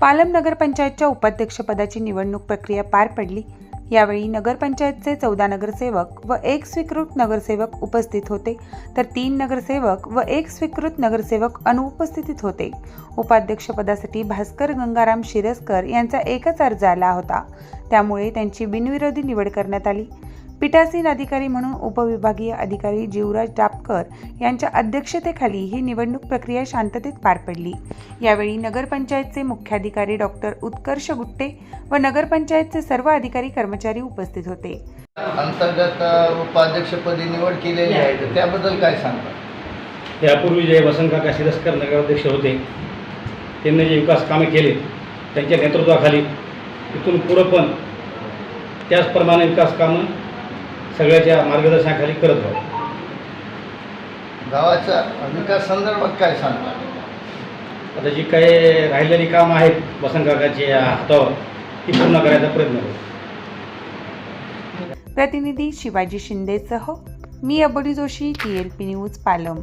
पालम नगरपंचायतच्या उपाध्यक्षपदाची निवडणूक प्रक्रिया पार पडली. यावेळी नगरपंचायतचे चौदा नगरसेवक व एक स्वीकृत नगरसेवक उपस्थित होते. तर तीन नगरसेवक व एक स्वीकृत नगरसेवक अनुपस्थितीत होते. उपाध्यक्षपदासाठी भास्कर गंगाराम शिरस्कर यांचा एकच अर्ज आला होता. त्यामुळे त्यांची बिनविरोधी निवड करण्यात आली. पीठासीन अधिकारी म्हणून उपविभागीय अधिकारी जीवराज डापकर यांच्या अध्यक्षतेखाली ही निवडणूक प्रक्रिया शांततेत पार पडली. यावेळी नगरपंचायतचे मुख्याधिकारी डॉक्टर उत्कर्ष गुट्टे व नगरपंचायतचे सर्व अधिकारी कर्मचारी उपस्थित होते. अंतर्गत उपाध्यक्षपदी निवड केलेली आहे. तर त्याबद्दल काय सांगता? यापूर्वी जे वसंतकाका शिरस्कर नगराध्यक्ष होते त्यांनी जे विकास कामे केले त्यांच्या नेतृत्वाखाली इथून पुढं पण त्याचप्रमाणे विकास कामं सगळ्याच्या मार्गदर्शनाखाली करत राहू गावाच्या विकास संदर्भात काय सांगता? आता जी काही राहिलेली कामं आहेत वसंतकाकाच्या या हातावर ती पूर्ण करायचा प्रयत्न करू. प्रतिनिधी शिवाजी शिंदेसह मी Aboli Joshi T L P news Palam.